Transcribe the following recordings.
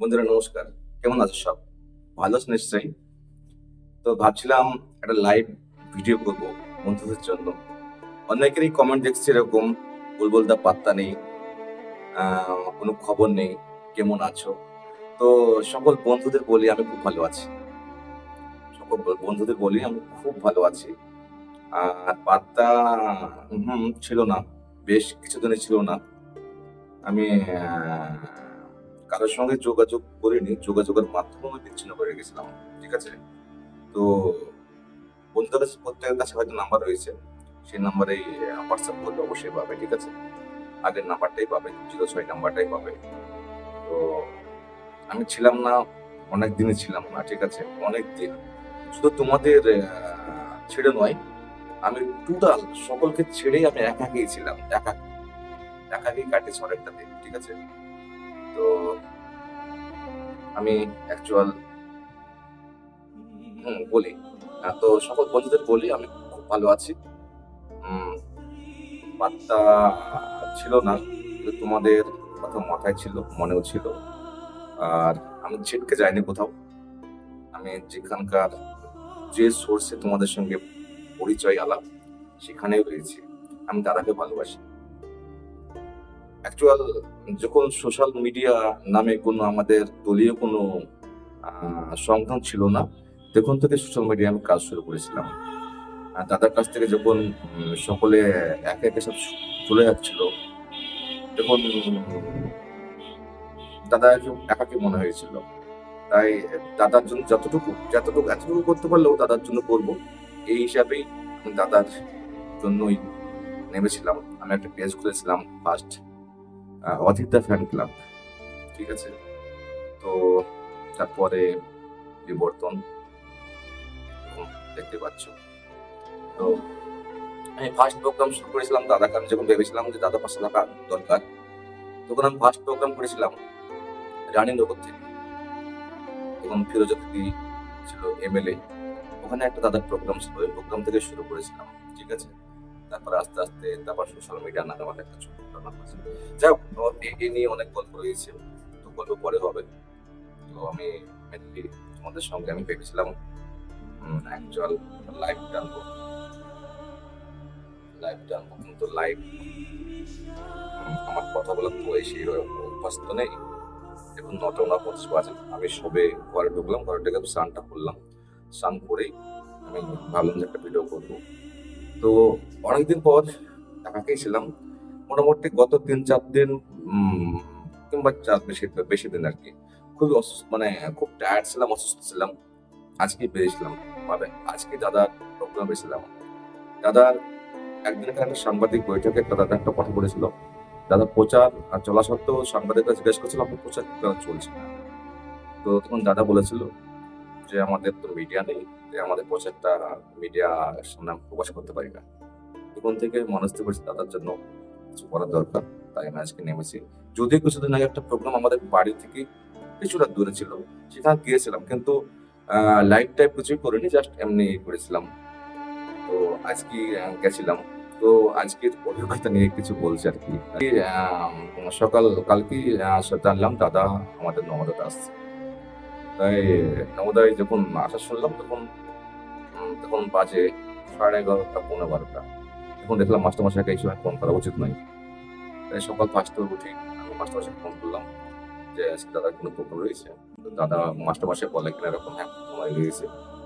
বন্ধুরা, নমস্কার। কেমন আছো সব? ভালো আছো নিশ্চয়ই? তো ভাবছিলাম একটা লাইভ ভিডিও করব বন্ধুদের জন্য। অনেকেরই কমেন্ট দেখছি এরকম, বুলবুলদা পাত্তা নেই কোনো খবর নেই, কেমন আছো? তো সকল বন্ধুদের বলি, আমি খুব ভালো আছি। সকল বন্ধুদের বলি, আমি খুব ভালো আছি। আর পাত্তা, হুম, ছিল না, বেশ কিছুদিনই ছিল না। আমি কারোর সঙ্গে যোগাযোগ করিনি যোগাযোগের মাধ্যমে আমি বিচ্ছিন্ন করে গেছিলাম ঠিক আছে? তো বন্ধুদের কাছে প্রত্যেকের কাছে হয়তো নাম্বার রয়েছে। সেই নাম্বারেই হোয়াটসঅ্যাপ করলে অবশ্যই পাবে, ঠিক আছে? আগের নাম্বারটাই পাবে জিরো ছয় নাম্বারটাই পাবে। তো আমি ছিলাম না, অনেক দিনই ছিলাম না, ঠিক আছে? অনেক দিন। শুধু তোমাদের ছেড়ে নয়, আমি টোটাল সকলকে ছেড়েই আমি একাকেই ছিলাম, একা একাকেই কাটিয়েছি অনেকটা দিন, ঠিক আছে? তো আমি অ্যাকচুয়াল হুম, বলি। তো সকল বন্ধুদের বলি, আমি খুব ভালো আছি। বার্তা ছিল না তোমাদের কথা মাথায় ছিল, মনেও ছিল। আর আমি ছিটকে যাইনি কোথাও, আমি যেখানকার যে সোর্সে তোমাদের সঙ্গে পরিচয় আলাপ, সেখানেও রয়েছে। আমি দাদাকে ভালোবাসি। অ্যাকচুয়াল যখন সোশ্যাল মিডিয়া নামে কোনো আমাদের দলীয় কোনো সংগঠন ছিল না, তখন থেকে সোশ্যাল মিডিয়ায় আমি কাজ শুরু করেছিলাম। দাদার কাছ থেকে যখন সকলে একে একে সব চলে যাচ্ছিল, তখন, দাদা একাকি মনে হয়েছিল। তাই দাদার জন্য যতটুকু যতটুকু, এতটুকু করতে পারলেও দাদার জন্য করব। এই হিসাবেই দাদার জন্যই নেমেছিলাম। আমি একটা পেজ খুলেছিলাম ফার্স্ট অধিকতা ফ্যান ক্লাব ঠিক আছে? তো তারপরে বিবর্তন দেখতে পাচ্ছ। তো আমি ফার্স্ট প্রোগ্রাম শুরু করেছিলাম দাদাকে আমি যখন ভেবেছিলাম যে দাদা পাশে থাকা দরকার, তখন আমি ফার্স্ট প্রোগ্রাম করেছিলাম রানীনগর থেকে। তখন ফিরোজী ছিল এমএলএ ওখানে একটা দাদার প্রোগ্রাম ছিল, ওই প্রোগ্রাম থেকে শুরু করেছিলাম, ঠিক আছে? তারপর আস্তে আস্তে তারপর সোশ্যাল মিডিয়া নামে আমার একটা ছোট প্রোগ্রাম আছে। যাই হোক ও এ- নিয়ে অনেক গল্প রয়েছে তো গল্প পরে হবে। তো আমি মেনলি তোমাদের সঙ্গে আমি ভেবেছিলাম অ্যাকচুয়াল লাইভ টানবো। লাইভ টানবো, কিন্তু লাইভ আমার কথা বলার তো এই সেই অভ্যস্ত নেই। এখন নটা না পঁচিশ বাজে। আমি সবে ঘরে ঢুকলাম, ঘরে ঢুকে স্নানটা করলাম। স্নান করেই আমি ভাবলাম যে একটা ভিডিও করব। তো অনেকদিন পর একাকেই ছিলাম মোটামুটি গত তিন, চার দিন কিংবা চার বেশি বেশি দিন আর কি খুবই অসুস্থ মানে খুব টায়ার্ড ছিলাম, অসুস্থ ছিলাম। আজকে বেরিয়েছিলাম ভাবে আজকে দাদার প্রোগ্রামে ছিলাম দাদার একদিনকার একটা সাংবাদিক বৈঠকে একটা দাদা একটা কথা বলেছিল। দাদা, প্রচার আর চলা সত্ত্বেও সাংবাদিকরা জিজ্ঞেস করছিল, আপনি প্রচার চলছে তো তখন দাদা বলেছিল যে, আমাদের তো মিডিয়া নেই। যে আমাদের প্রচারটা মিডিয়া সামনে প্রকাশ করতে পারি না। তখন থেকে মনস্থির করেছি দাদার জন্য কিছু করার দরকার। তাই আমি আজকে নেমেছি। যদিও কিছুদিন আগে একটা প্রোগ্রাম আমাদের বাড়ি থেকে কিছুটা দূরে ছিল, সেখানে গিয়েছিলাম, কিন্তু লাইভ টাইপ কিছুই করিনি জাস্ট এমনি করেছিলাম। তো আজকে গেছিলাম। তো আজকের অভিজ্ঞতা নিয়ে কিছু বলছি আর কি। সকাল কালকে জানলাম দাদা আমাদের নমদাতে আসছে। তাই নমদায় যখন আসা শুনলাম, তখন তখন বাজে সাড়ে এগারোটা, পৌনে বারোটা। তখন দেখলাম মাস্টারমশাইকে এই সময় ফোন করা উচিত নয়। তাই সকাল পাঁচটা উঠি, আমি মাস্টারমশাইকে ফোন করলাম যে, আজকে দাদার কোনো প্রোগ্রাম রয়েছে? দাদা মাস্টারমশাই বলে কিনা এরকম হ্যাঁ সময় রয়েছে।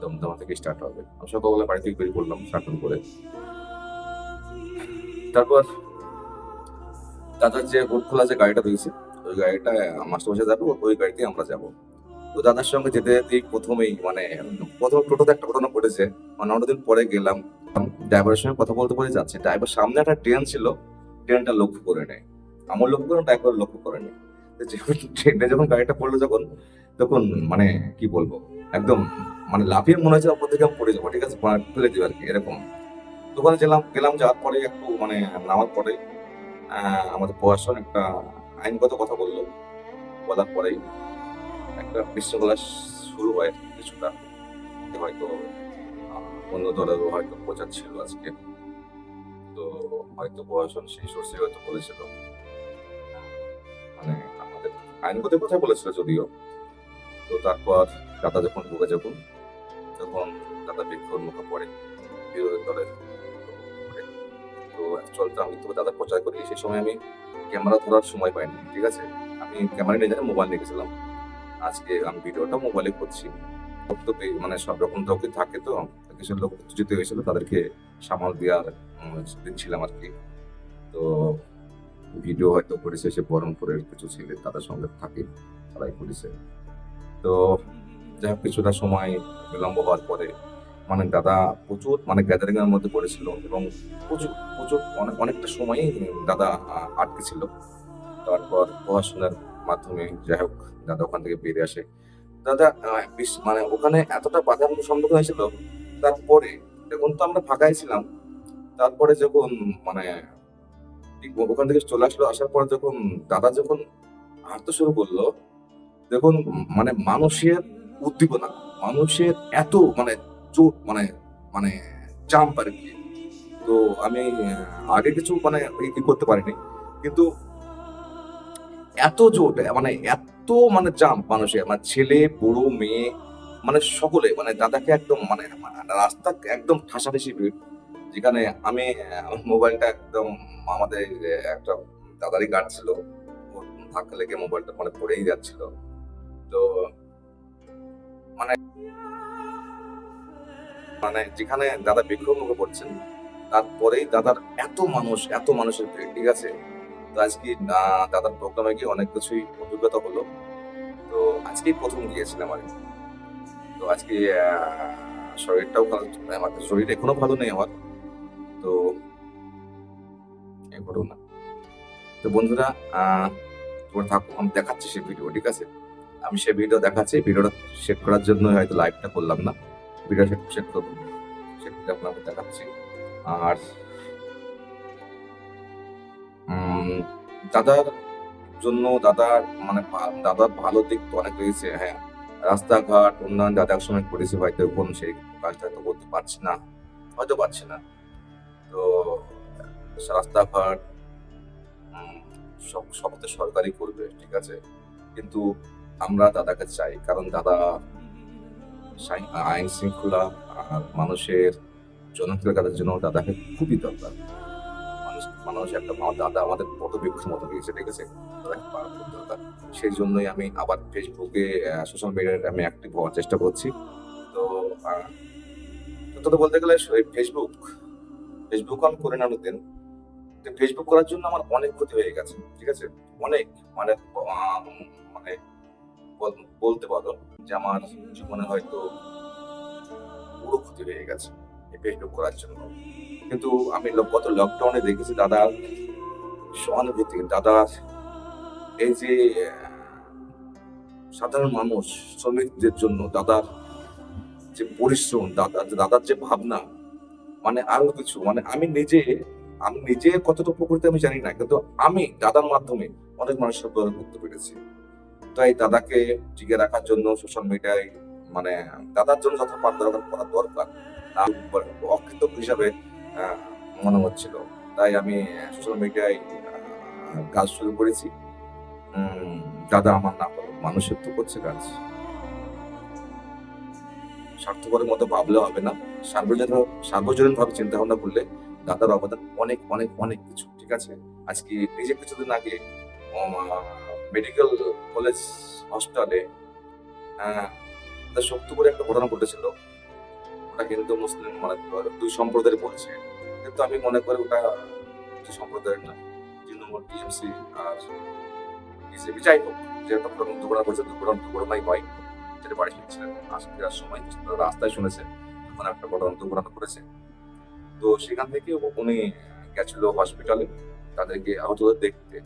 দমদমা থেকে স্টার্ট হবে। আমি সকালবেলা বাড়ি থেকে বেরিয়ে পড়লাম স্নান করে। তারপর দাদার যে হুড খোলা যে গাড়িটা রয়েছে, ওই গাড়িটা মাস্টারমশাই যাবে, ওই গাড়িতে আমরা যাব। তো দাদার সঙ্গে যেতে যেতেই প্রথমেই মানে প্রথম টোটোতে একটা ঘটনা ঘটেছে। মানে অনেকদিন পরে গেলাম ড্রাইভারের সঙ্গে কথা বলতে বলে যাচ্ছে। ড্রাইভার সামনে একটা ট্রেন ছিল ট্রেনটা লক্ষ্য করে নেয়। আমার লক্ষ্য করে ড্রাইভার লক্ষ্য করে যখন ট্রেনে যখন গাড়িটা পড়ল যখন, তখন মানে কি বলব, একদম মানে লাফিয়ে মনে হচ্ছে ওপর থেকে পড়ে যাব। ঠিক আছে ফেলে দিবে আর কি, এরকম। দোকানে গেলাম গেলাম যাওয়ার পরে একটু মানে নামার পরে আমাদের প্রশাসন একটা আইনগত কথা বলল। বলার পরেই একটা বিশৃঙ্খলা শুরু হয় কিছুটা। হয়তো অন্য দলেরও হয়তো প্রচার ছিল আজকে। তো হয়তো প্রশাসন সেই সোর্সে হয়তো বলেছিল। মানে আমাদের আইনগত কথা বলেছিল যদিও। তো তারপর দাদা যখন ঢুকে যখন তখন দাদা বিক্ষোভ মুখে পড়ে বিরোধী দলের। তো চলতে আমি তো দাদা প্রচার করি, সেই সময় আমি ক্যামেরা ধরার সময় পাইনি, ঠিক আছে? আমি ক্যামেরা নিয়ে যাই, মোবাইল নিয়ে গেছিলাম। আজকে আমি ভিডিওটা মোবাইলে করছি। পে- মানে সব রকম লোকই থাকে তো, কিছু লোক উত্তেজিত হয়েছিল, তাদেরকে সামাল দেওয়ার দিচ্ছিলাম আর কি। তো ভিডিও হয়তো করেছে সে বহরমপুরের কিছু ছেলে, তাদের সঙ্গে থাকে, তারাই করেছে। তো যাই হোক, কিছুটা সময় বিলম্ব হওয়ার পরে মানে দাদা প্রচুর মানে গ্যাদারিং এর মধ্যে পড়েছিল এবং প্রচুর প্রচুর, অনেক, অনেকটা সময়ই দাদা আটকে ছিল। তারপর পড়াশোনার মাধ্যমে, যাই হোক, দাদা ওখান থেকে বেরিয়ে আসে। দাদা মানে ওখানে এতটা বাধার সম্মুখীন হয়েছিল, তারপরে যখন তো আমরা ফাঁকাই ছিলাম, তারপরে যখন মানে ওখান থেকে চলে আসলো, আসার পর যখন দাদা যখন হাঁটতে শুরু করল, দেখুন মানে মানুষের উদ্দীপনা, মানুষের এত মানে চোট মানে মানে চাম্প আর কি। তো আমি আগে কিছু মানে ই করতে পারিনি। কিন্তু এত জোট মানে এত মানে জাম্প মানুষের মানে ছেলে, বুড়ো, মেয়ে মানে সকলে মানে দাদাকে একদম মানে রাস্তা একদম ঠাসাঠাসি ভিড়। যেখানে আমি মোবাইলটা একদম আমাদের একটা দাদারই গার্ড ছিল ধাক্কা লেগে মোবাইলটা মানে পড়েই যাচ্ছিল। তো মানে মানে যেখানে দাদা বিক্রম মুখে পড়ছেন, তারপরেই দাদার এত মানুষ, এত মানুষের ভিড়, ঠিক আছে? তো আজকে দাদার প্রোগ্রামে গিয়ে অনেক কিছুই অভিজ্ঞতা হলো। তো আজকেই প্রথম গিয়েছিলাম আর। তো আজকে শরীরটাও ভালো আমার শরীর এখনও ভালো নেই আমার। তো এই ঘটনা তো বন্ধুরা তোমরা থাকো, আমি দেখাচ্ছি সেই ভিডিও ঠিক আছে? আমি সেই ভিডিও দেখাচ্ছি ভিডিওটা সেট করার জন্য হয়তো লাইভটা করলাম না। ভিডিও সেট করব। সেটা আপনাকে দেখাচ্ছি। আর দাদার জন্য দাদার মানে দাদার ভালো দিক তো অনেক রয়েছে হ্যাঁ। রাস্তাঘাট, উন্নয়ন দাদা একসময় করেছে হয়তো, এখন সেই কাজটা তো করতে পারছি না, হয়তো পারছি না। তো রাস্তাঘাট সব সব তো সরকারি করবে, ঠিক আছে। কিন্তু আমরা দাদাকে চাই, কারণ দাদা আইন শৃঙ্খলা আর মানুষের জনপ্রিয় কাজের জন্য দাদাকে খুবই দরকার। মানুষ একটা দাদা আমাদের পদবৃক্ষের মতো হয়েছে দরকার সেই জন্যই আমি আবার ফেসবুকে সোশ্যাল মিডিয়ায় আমি অ্যাক্টিভ হওয়ার চেষ্টা করছি। তো আহ, বলতে গেলে এই ফেসবুক ফেসবুক অন করে না দিন ফেসবুক করার জন্য আমার অনেক ক্ষতি হয়ে গেছে ঠিক আছে? অনেক মানে মানে বল- বলতে পারো যে আমার জীবনে হয়তো পুরো ক্ষতি হয়ে গেছে। ফেসবুক করার জন্য কিন্তু আমি গত লকডাউনে দেখেছি দাদার সহানুভূতি দাদার এই যে সাধারণ মানুষ, শ্রমিকদের জন্য দাদার যে পরিশ্রম দাদার দাদার যে ভাবনা মানে আরও কিছু মানে আমি নিজে আমি নিজে কতটা উপকৃত আমি জানি না, কিন্তু আমি দাদার মাধ্যমে অনেক মানুষের উপকার করতে পেরেছি। তাই দাদাকে টিকে রাখার জন্য সোশ্যাল মিডিয়ায় মানে দাদার জন্য পার দরকার করা দরকার। না অকৃতজ্ঞ হিসাবে মনে হচ্ছিল। তাই আমি সোশ্যাল মিডিয়ায় কাজ শুরু করেছি। দাদা আমার না মানুষের তো করছে কাজ স্বার্থপরের মতো ভাবলে হবে না। সার্বজনীন ভাবে চিন্তা ভাবনা করলে দাদার অবদান অনেক অনেক অনেক কিছু, ঠিক আছে? আজকে নিজে কিছুদিন আগে মেডিকেল কলেজ হসপিটালে করে একটা ঘটনা ঘটেছিল। ওটা হিন্দু, মুসলিম মানে দুই সম্প্রদায়ের বলছে। কিন্তু আমি মনে করি ওটা দুই সম্প্রদায়ের না। তৃণমূল, টিএমসি আর বিজেপি যাই হোক, যে একটা ঘটনা দুর্ঘটনা করেছে দুর্ঘটনা হয় যেটা বাড়ি ফিরছিলেন আসতে যাওয়ার সময় রাস্তায় শুনেছে ওখানে একটা ঘটনা দুর্ঘটনা করেছে তো সেখান থেকে উনি গেছিল হসপিটালে তাদেরকে আহতদের দেখতে।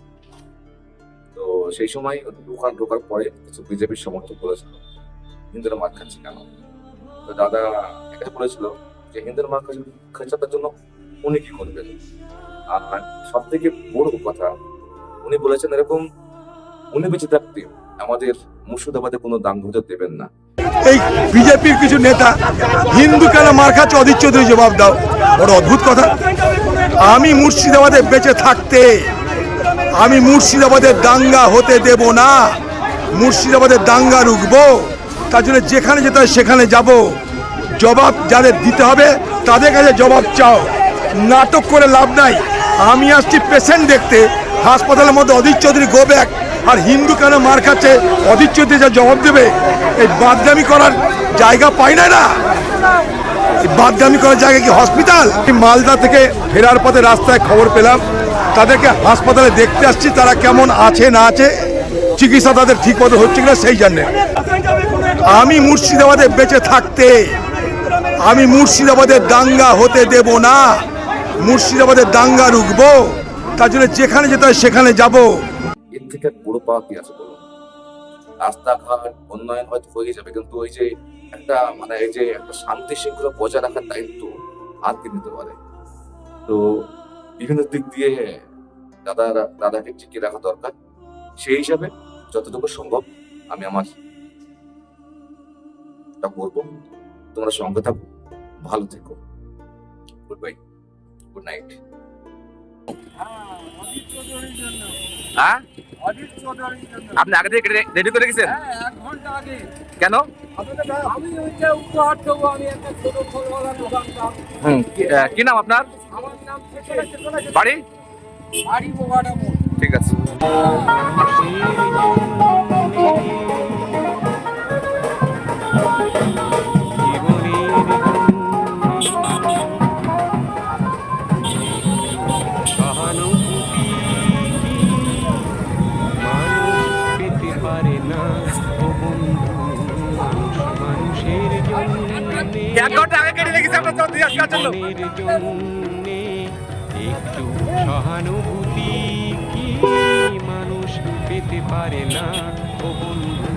তো সেই সময় দোকান ঢোকার পরে কিছু বিজেপির সমর্থক বলেছিল, হিন্দুরা মার খাচ্ছে কেন? তো দাদা এটা বলেছিল যে হিন্দুরা খাচ্ছে খাচ্ছে জন্য উনি কি করবেন? আর সব থেকে বড় কথা, উনি বলেছেন এরকম উনি বেঁচে থাকতে আমাদের মুর্শিদাবাদে কোনো দান ঘুরতে দেবেন না। এই বিজেপির কিছু নেতা হিন্দু কেন মার খাচ্ছে অধীর চৌধুরী জবাব দাও? বড় অদ্ভুত কথা। আমি মুর্শিদাবাদে বেঁচে থাকতে, আমি মুর্শিদাবাদের দাঙ্গা হতে দেব না। মুর্শিদাবাদের দাঙ্গা রুখবো। তার জন্য যেখানে যেতে হয় সেখানে যাব। জবাব যাদের দিতে হবে, তাদের কাছে জবাব চাও। নাটক করে লাভ নাই। আমি আসছি পেশেন্ট দেখতে। হাসপাতালের মধ্যে অধীর চৌধুরী গো ব্যাক আর হিন্দু কেন মার খাচ্ছে? অধীর চৌধুরী যা জবাব দেবে, এই বাদগামি করার জায়গা পাই না না। এই বাদগামি করার জায়গা কি হসপিটাল মালদা থেকে ফেরার পথে রাস্তায় খবর পেলাম। তাদেরকে হাসপাতালে দেখতে আসছি, তারা কেমন আছে, না আছে। চিকিৎসা তাদের ঠিক মতো হচ্ছে কিনা সেই জন্যে আমি মুর্শিদাবাদে বেঁচে থাকতে, আমি মুর্শিদাবাদের দাঙ্গা হতে দেব না। মুর্শিদাবাদের দাঙ্গা রুখবো, তার জন্য যেখানে যেতে হয় সেখানে যাব। এর থেকে বড় পাওয়া কি আছে বলুন? রাস্তাঘাট, উন্নয়ন হয়তো হয়ে যাবে, কিন্তু ওই যে একটা মানে এই যে একটা শান্তি শৃঙ্খলা বজায় রাখার দায়িত্ব আর কে নিতে পারে? তো বিভিন্ন দিক দিয়ে দাদা দাদাকে টিকিয়ে রাখা দরকার। সেই হিসাবে যতটুকু সম্ভব আমি আমার তা করব তোমরা সঙ্গে থাকো, ভালো থেকো গুড বাই গুড নাইট হ্যাঁ। আপনি আগে থেকে রেডি করে গেছেন। কেন কি- নাম আপনার। বাড়ি। ঠিক আছে একটু সহানুভূতি কি মানুষ পেতে পারে না? ও বন্ধু